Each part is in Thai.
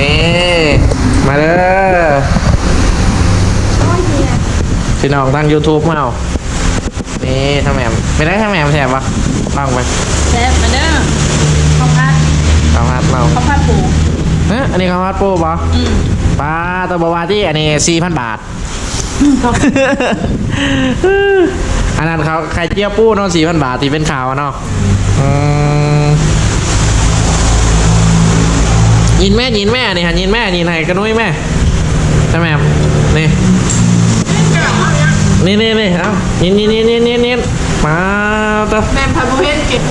นี่ มาเด้อพี่น้องทาง YouTube มาเอานี่ทำแหมมไม่ได้ทำแหมมแถมปะลองไปแซ่บมาเด้อข้าวผัดข้าวผัดเราข้าวผัดปูเอ๊ะอันนี้ข้าวผัดปูปะอืมปลาตัวบาวาที่อันนี้สี่พันบาท ข้าวอันนั้นเขาไข่เจียวปูเนาะสี่พันบาทที่เป็นข่าวอะเนาะอืม ยินแม่ยินแม่นี่ฮะยินแม่ยินไหนกระนุ้ยแม่ใช่ไหมครับนี่นี่นี่นี่เอ้ายินยินยินยินยินยินมาตัวแม่พันโมเห็นเก็บ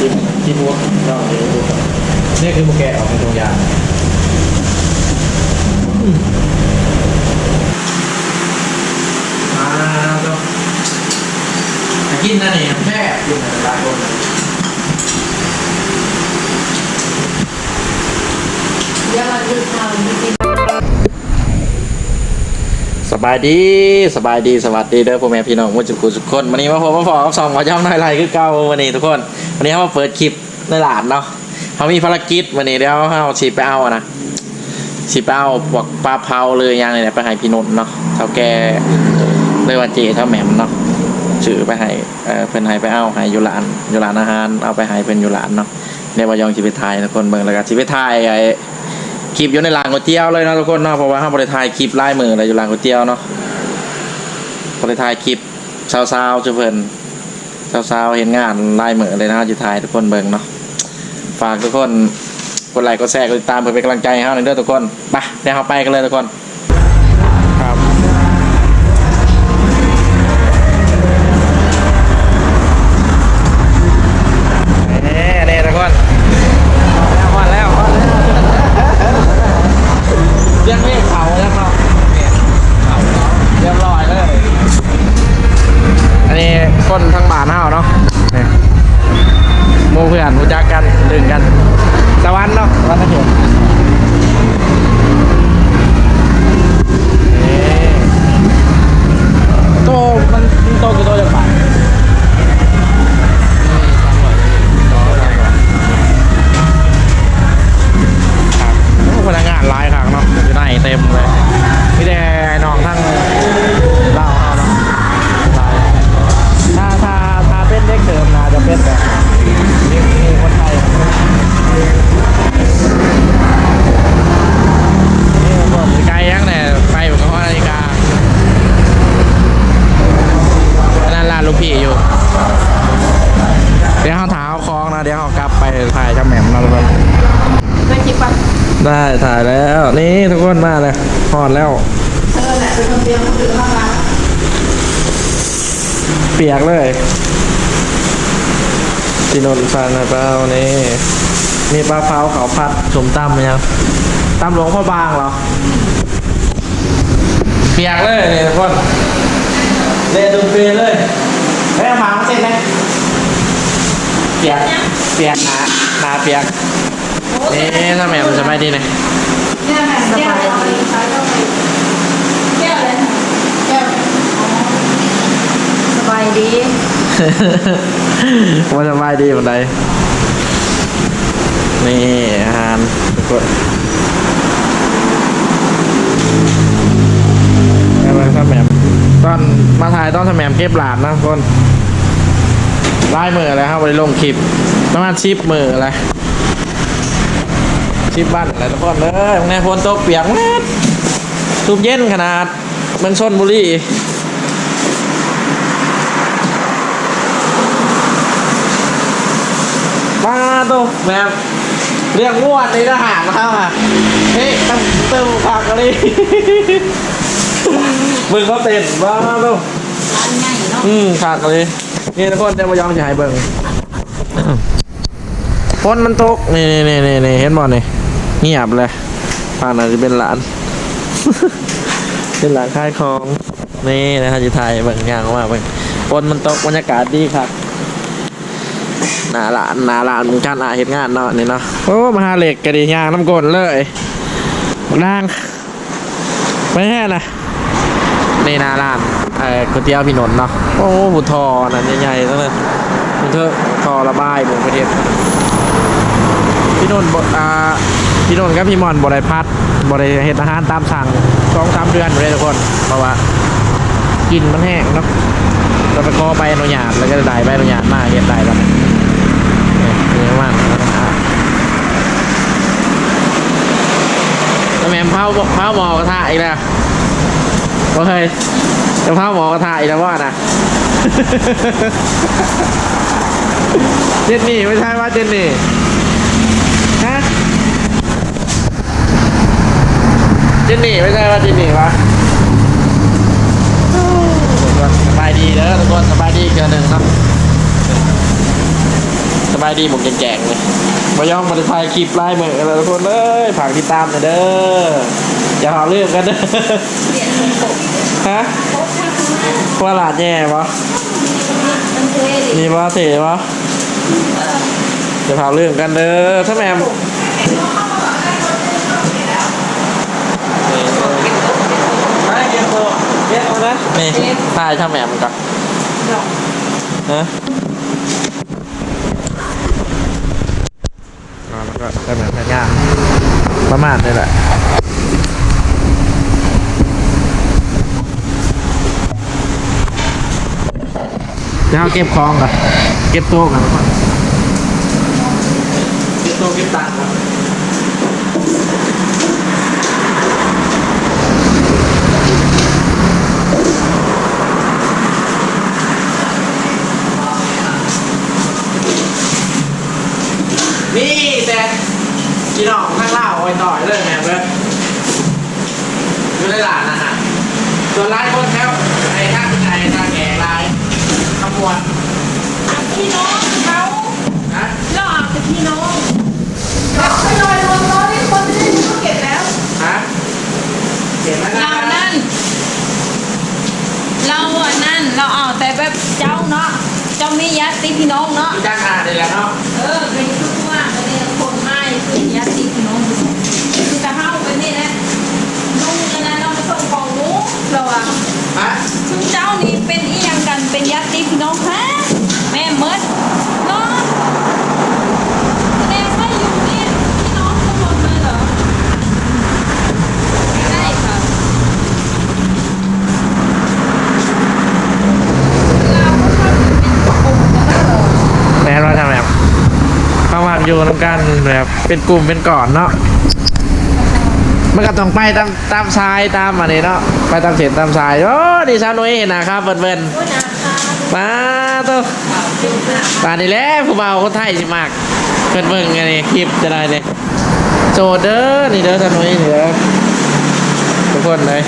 กินกินวัวเนาะนี่คือโมแกออกเป็นตรงยางมาตัวกินนั่นเองแม่กินอะไรหลายคน เดี๋ยว เราดูข่าวจริงสบายดีสบายดีสวัสดีเด้อพ่อแม่พี่น้องมุจุกุทุกคนวันนี้มาพบมาพอกับสองหมอย่ำน้อยไรคือเก่าวันนี้ทุกคน วันนี้เขามาเปิดคลิปในหลานเนาะเขามีภารกิจวันนี้เดี๋ยวเขาฉีดไปเอานะฉีดไปเอาพวกปลาเผาเลยย่างไรไปให้พี่นนท์เนาะเท่าแกเลยว่าเจเท่าแหม่มเนาะ ชื่อไปให้เออเพิ่นให้ไปเอาให้อยู่ร้านอยู่ร้านอาหารเอาไปให้เพิ่นอยู่ร้านเนาะเดี๋ยวว่ายองชีวิตไทยทุกคนเบิ่งแล้วก็ชีวิตไทยไอ้คลิปอยู่ในร้านก๋วยเตี๋ยวเลยนะทุกคนเนาะเพราะว่าห้าบริทายคลิปไล่มืออะไรอยู่ร้านก๋วยเตี๋ยวเนาะบริทายคลิปเช้าเช้าๆจ้าเพิ่นเช้าเช้าๆเห็นงานไล่มือเลยนะจะถ่ายทุกคนเบิ่งเนาะฝากทุกคนกดไลค์กดแชร์กดติดตามเพื่อเป็นกำลังใจให้เราหน่อยเด้อทุกคนไปเดี๋ยวเราไปกันเลยทุกคน ไอเต็มเลย นี่ทุกคนมาเลยพอดแล้วเออแหละเป็นคนเดียวคนอื่นเข้ามาเปียกเลยที่นนท์ฟันนะเปล่านี่มีปลาเผาเขาวผัดสมตำไหมครับตำหลวงพ่อบางเหรอ เปียกเลยนี่ทุกคนเละดุนเปียเลยเฮ้ยหมามาเสร็จไหมเปียกเปียกหนาหนาเปียกนี่ทำไมมันจะไม่ดีเนี่ย เนี่ยแม่สบายดีแก้วอะไรแก้วสบายดีว่าสบายดีวันใดนี่อาหารทุกคนอะไรทำแหมมตอนมาถ่ายตอนทำแหมมเก็บหลานนะทุกคนไล่มืออะไรครับวันนี้ลงคลิปประมาณชิปมืออะไร ชิปบ้านอะไรทุกคนเลยแน่พนตเปียกแน่ทุบเย็นขนาดมืองชนบุรีมาตัวแบบเรียกงวดในทหารนะครับอะเฮ้ยตั้งเติมผักอะไรมึงเขาเต้นมาตัวอืมผักเลย นี่ทุกคนจะมายอมจะให้เบิ่งฝนมันตก นี่นี่นี่นี่เห็นบ่เนี่ เงียบเลยฝั่งนั้นจะเป็นหลาน เป็นหลานค่ายของนี่นะฮะจะถ่ายเบิ่งอย่างว่าเบิ่งฝนมันตกบรรยากาศดีครับหนาลานหนาลานมือนกันอะเห็นงานเนาะนี่เนาะโอ้มาหาเหล็กกระดียางน้ำกลนเลยนางไม่แน่นะนี่นาลานเอ่อก๋วยเตี๋ยวพี่นนท์เนาะโอ้บุทอนั่นใหญ่ๆทั้งนั้นบุเถอะทอระบายหมู่ประเทศพี่นนท์บ่อ่า พี่นนท์กับพี่มอนบริพัดบริเฮ็ดอาหารตามสั่งสองสามเดือนเลยทุกคน เพราะว่ากินมันแห้งเนาะเราไปขอใบอนุญาตแล้วก็ได้ใบอนุญาตมาเฮ็ดได้แล้วเนี่ยเนี่ยเป็นยังไงบ้างแล้วก็หาแล้วแม่มเผาเผาหมอกระทะอีกแล้วบ่เคยจะเผาหมอกระทะอีกแล้วว่านะเจนนี่ไม่ใช่ว่าเจนนี่ฮะ เจนนี่ไม่ใช่ว่าเจนนี่วะสบายดีเด้อทุกคนสบายดีอีกเดือนหนึ่งครับ สบายดีหมกแจงๆเลยมายองมาถ่ายคลิปไล่เมือกันทุกคนเอ้ยฝากติดตามหน่อยเด้ออย่าหาเรื่องกันเด้อฮะปกข้างหน้าว่าหลาดแย่ปะนี่ปะเถปะจะพาเรื่องกันเด้อถ้าแม่เกมโตเกมเอานะนี่ถ่ายถ้าแม่มก่อนฮะแล้วก็ได้เหมือนแพนย่าประมาณนี้แหละจะเอาเก็บของก่อนเก็บโต๊ะก่อนเก็บโต๊ะเก็บตังค์ก่อนนี่แต่ กินออกข้างล่างเอาไว้ต่อยเลยแม่เพื่อนอยู่ในหลานนะฮะส่วนร้านคนแถวไอ้ข้างไอ้ทางแก่ลายขมวดพี่น้องเขานะเราเอาแต่พี่น้องเราไปลอยรวมล้อที่คนที่ได้เขาเก็บแล้วฮะเห็นไหมนะเรานั่น เราอะนั่น เราเอาแต่แบบเจ้าเนาะ เจ้ามีญาติพี่น้องเนาะมีจ้างงานเลยแหละเนาะ เออเป็นทุกว่าเป็นคนไม่คือญาติพี่น้องคือจะเข้าไปนี่แหละลุงกันนะเรามาส่งของลุงเราอะ ฮะ ทุกเจ้านี่เป็นอีหยังกัน เป็นญาติพี่น้องฮะแม่เมดเนาะแสดงว่าอยู่นี่พี่น้องทั้งหมดเลยเหรอใช่ค่ะ เราก็ชอบเป็นกลุ่มกันแล้วเหรอ แม่เราทำแบบเข้ามา อยู่นำกันแบบเป็นกลุ่มเป็นก่อนเนาะมันก็ต้องไปตามตามชายตามอันนี้เนาะไปตามเส้นตามสายโอ้ดีชาวนุ้ยเห็นนะครับเบิ่นเบิ่นโอ้ยนมาตัวป่านนี้แหล้วผู้เบาคนไทยสิมากเพิ่นเบิ่งอันนี้คลิปจะได้เลยโจเด้อนี่เด้อชาวนุ้ยนี่เด้อทุกคนเลย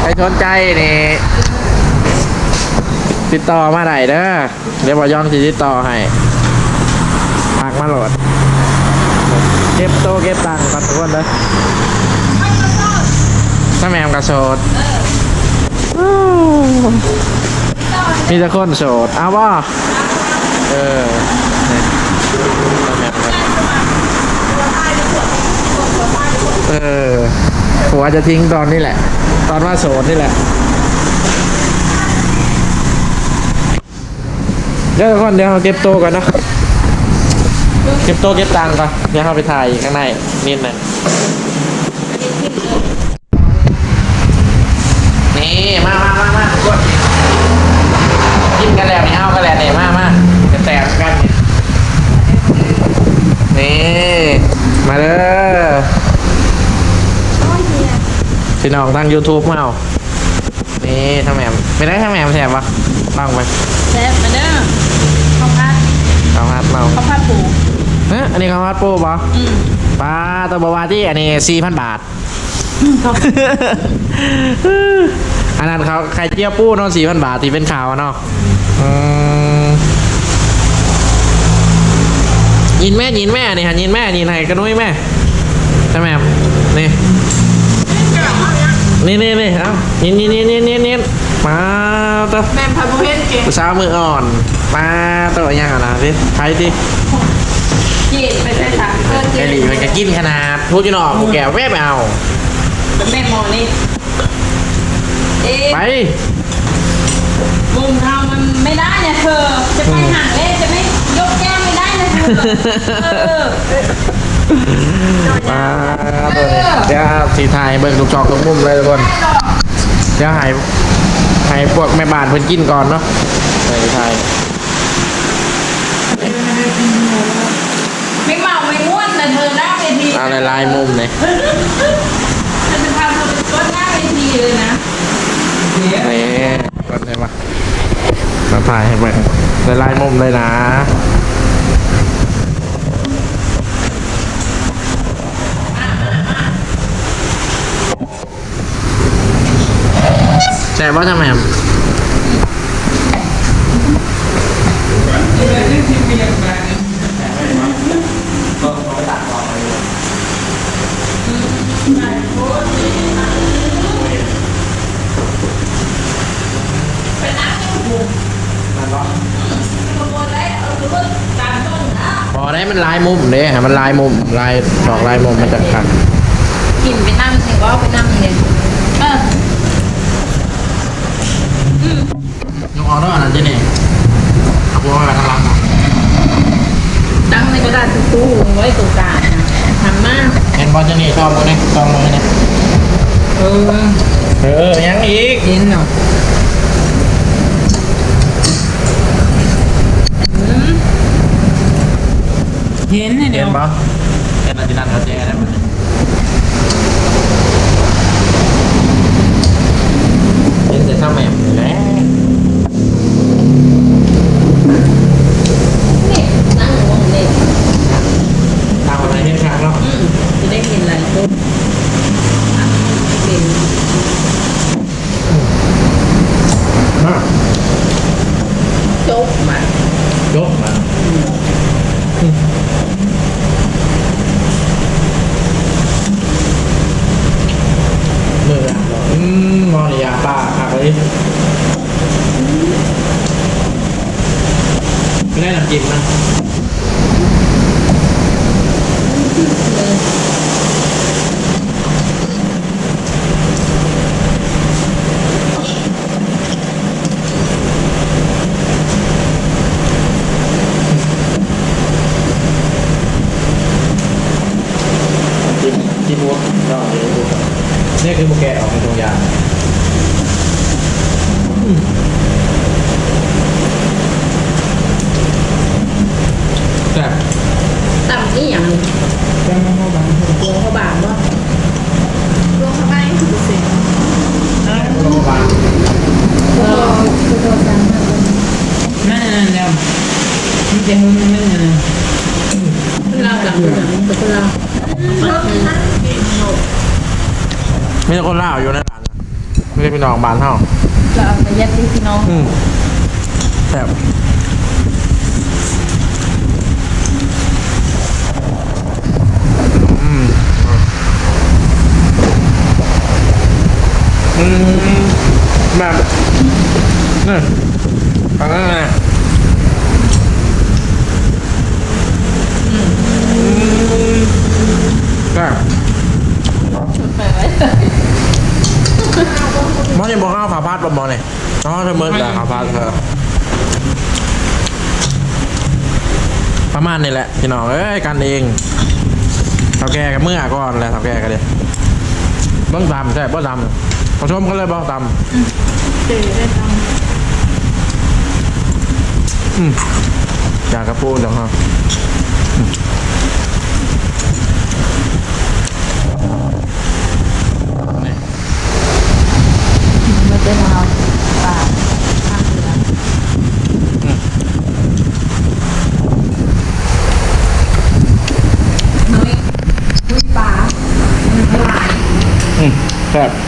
ใครสนใจนี่ติดต่อมาได้เด้อเดี๋ยวบอยองสิติดต่อให้ มาโหลด เก็บโตะเก็บตังค์ก่อนทุกคนเด้อถ้าแมมกับโสดมีแต่คนโสดเอาบ่เออนี่ถ้าแมมกับเออผัวจะทิ้งตอนนี้แหละ ตอนว่าโสดนี่แหละเดี๋ยวทุกคนเดี๋ยวเราเก็บโต๊ะก่อนเนอะ เก็บโต๊ะเก็บตังค์ก่อนเดี๋ยวเราไปถ่ายข้างในนิดหนึงนี่ มามามามากคนกินกันแล้วนี่เอากันแล้วนี่มามาจะแตกกันนี่นี่มาเด้อพี่น้องทาง YouTube มาเอานี่ทางแหมไม่ได้ทางแหมแถมปะบ้างไหมแซ่บมาเด้อข้าวผัดข้าวผัดเราข้าวผัดปูเอ๊ะอันนี้ข้าวผัดปูปะอืมป้าตัวบาวาที่อันนี้สี่พันบาท อันนั้นเขาไข่เจียวปูเนาะสี่พันบาทที่เป็นข่าวอะเนาะอืมยินแม่ยินแม่นี่ฮะยินแม่ยินไหนกระนุ้ยแม่ใช่ไหมครับนี่นี่นี่นี่เอ้ายินยินยินยินยินยินมาตัวแม่พันธุ์เพชรเก่งผู้สาวมืออ่อนมาตัวยังอะนะพี่ใครดิ เย็นไปได้สามเกินไอเย็นหลีมันก็กินขนาดพูดจีนออกกูแก้วแว่ไม่เอาแม่หมอนี่เอ๊ะไปมุมเรามันไม่ได้เนี่ยเธอ จะไปห่างเล่นมาตัวนี้เดี๋ยวสีไทยเบิ่งทุกจอกทุกมุมเลยทุกคนเดี๋ยวให้ให้พวกแม่บ้านเพิ่นกินก่อนเนาะสีไทย ไม่เมาไม่ง่ว นแต่เธอหน้าเวทีเอาในลายมุมเลยฉันจะพาเธอไปก้นหน้าเวทีเลยนะนี่ก่อนได้ปะมาถ่ายให้เบิ่งในลายมุมเลยนะแต่ว่าทำไม มันลายมุมเด้ฮะมันลายมุมลายดอกลายมุมมันจะกันกินไปนั่งสิว่าไปนั่งเลยเออยกออกด้วยอันนั้นเจนี่เอาพวกมาทำรังตั้งในกระดาษทิชชู่ไว้ตรงกลางนะทำมากเห็นบอลเจนี่ชอบมือนี่ชอบมือนี่เออเออยังอีกเห็นเนาะ เห็นเนี่ยเห็เดี๋ย น ว ปะเห็นอันที่นั่นเขาแจ้ได้หมดเลยเห็นแต่ข้าวแหม่มอยู่แล้ว นี่นั่งวงเล่น ตามอะไรเห็นข้างเนาะ อืมจะได้เห็นหลายต้นอะเป็น มา โจ๊กมาย กมามืออะอืมมอนยาป้าหักเลย ไม่ได้น้ำจิ้มนะ จิ้มจิ้มวัวก็เดี๋ยวดูนี่คือโปรแกรมออกเป็นตัวอย่าง แต่ต่ำนี่อย่างนี้แก้ไม่เข้าบ้านลงเขาบางว่าลงเขาไปดูสิไม่เข้าบ้านเออคือโดนจังนั่นนั่นแล้วมันจะหุ่นนั่นนั่นเราหลังหลังเป็นเรามีแต่คนล่าวอยู่ในร้านนะไม่ได้พี่น้องบ้านเท่าเราเอาไปยัดที่พี่น้องอืมแบบ อืมแบบนี่ฟังง่ายๆก็ไปไว้มอนี่บอกข้าวขาพาดประมอเนี่ยอ๋อเธอเมิร์ดแหละขาพาดเธอประมาณนี้แหละพี่น้องเอ้ยกันเองเท่าแก่กันเมื่อก่อนแหละเท่าแก่กันเลยเบ้องตำใช่เบ้องตำ ผสมกันเลยเบ้องตเจอได้ทำอืมอยากกระปูจังฮะอืมนี่ำมันจะมาปากข้างเหลือน้อยน้อยปลามันหลายอืมแซ่บ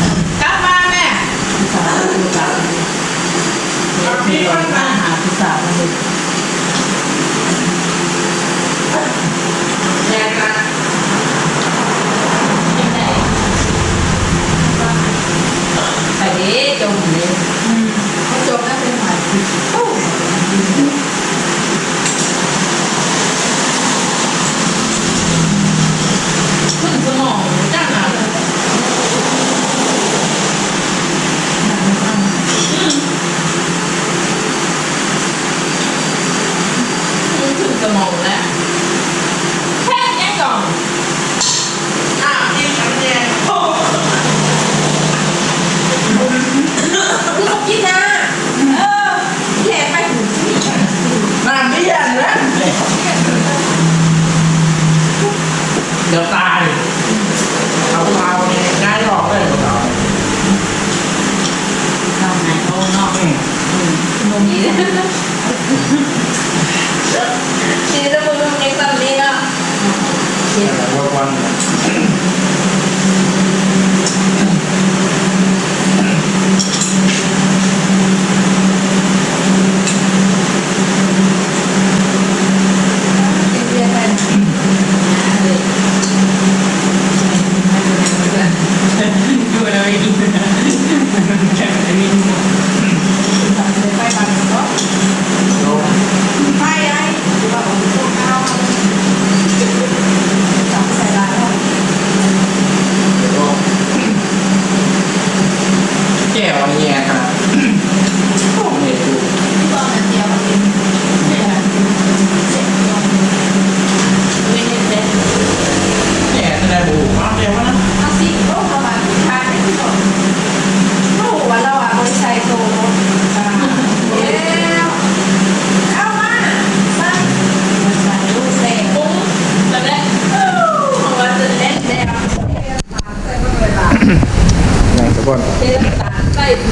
สาวโทรตามพี่สาวมาหาทุสาวมาดูแยกกั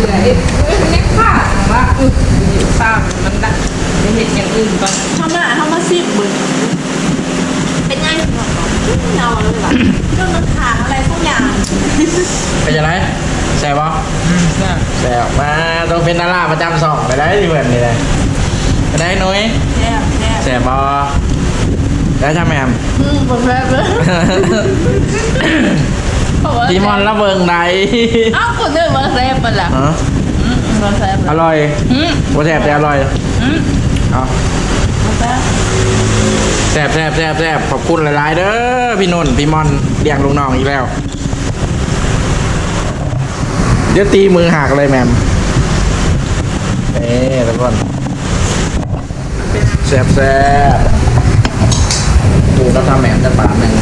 าใส่เผื่อไอ้เอ้ยมันแค่ขาดว่าอือตามมันดักไปเห็นอย่างอื่นก่อนทำมาทำมาสิบบึงเป็นไงเงาเลยว่ะก็มันขาดอะไรสักอย่างเป็นยังไงแซ่บปะแซ่บมาต้องเป็นดาราประจำสองไปได้ที่เหมือนนี่เลยไปได้นุ้ยแซ่บแซ่บแซ่บปะได้ช่างแมมอืมผมแซ่บเลย ทีมอนละเบิงใดเอ้าคนเดินมาแซ่บไปละฮะอืมมาแซ่บอร่อยอืมว่าแซ่บแต่อร่อยอืมเอามาแซ่บแซ่บแซ่บแซ่บแซ่บขอบคุณหลาย ๆ เด้อพี่นนท์พี่มอนเลี้ยงลุงน้องอีกแล้ว เดี๋ยวตีมือหักเลยแมมเอ๊ะทุกคนแซ่บแซ่บดูเราทำแหมมจะปากหนึ่ง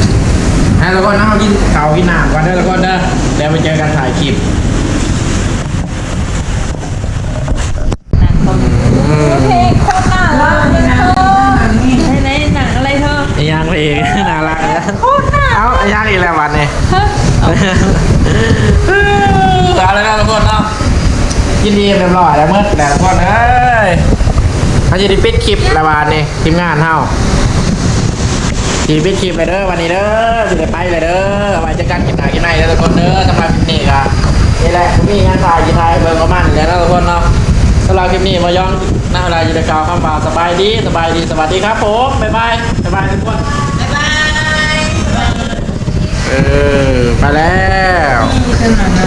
ให้แล้วก็น้ากินข้าวกินน้ำก่อนเด้อแล้วก็เด้อเดี๋ยวไปเจอกันถ่ายคลิปหนังเขาเพลงโคตรน่ารักเลยเธอไหนๆหนังอะไรเธอไอ้ย่างเองน่ารักนะโคตรน่าเอ้าไอ้ย่างอีกแล้ววันนี้เฮ้ยเอาเลยนะทุกคนเนาะยินดีเรียบร้อยแล้วเมื่อแต่ทุกคนเอ้ยเขาจะได้ปิดคลิปละวันนี่ทีมงานเฮา ทีปิดคลิปเลยเด้อวันนี้เด้อจะได้ไปเลยเด้อเอาไว้เจะกันกินหนากินในเด้อทุกคนเด้อสำหรับคลิปนี้ก็นี่แหละผมมีงานถ่ายกีถ่ายเบิ่งประมาณนี้แล้วทุกคนเนาะสำหรับคลิปนี้มาย้อนหน้าเวลาอยู่ในกาวคำบาสบายดีสบายดีสวัสดีครับผมบ๊ายบายบ๊ายบายทุกคนบ๊ายบายเออไปแล้วขนาดนั้น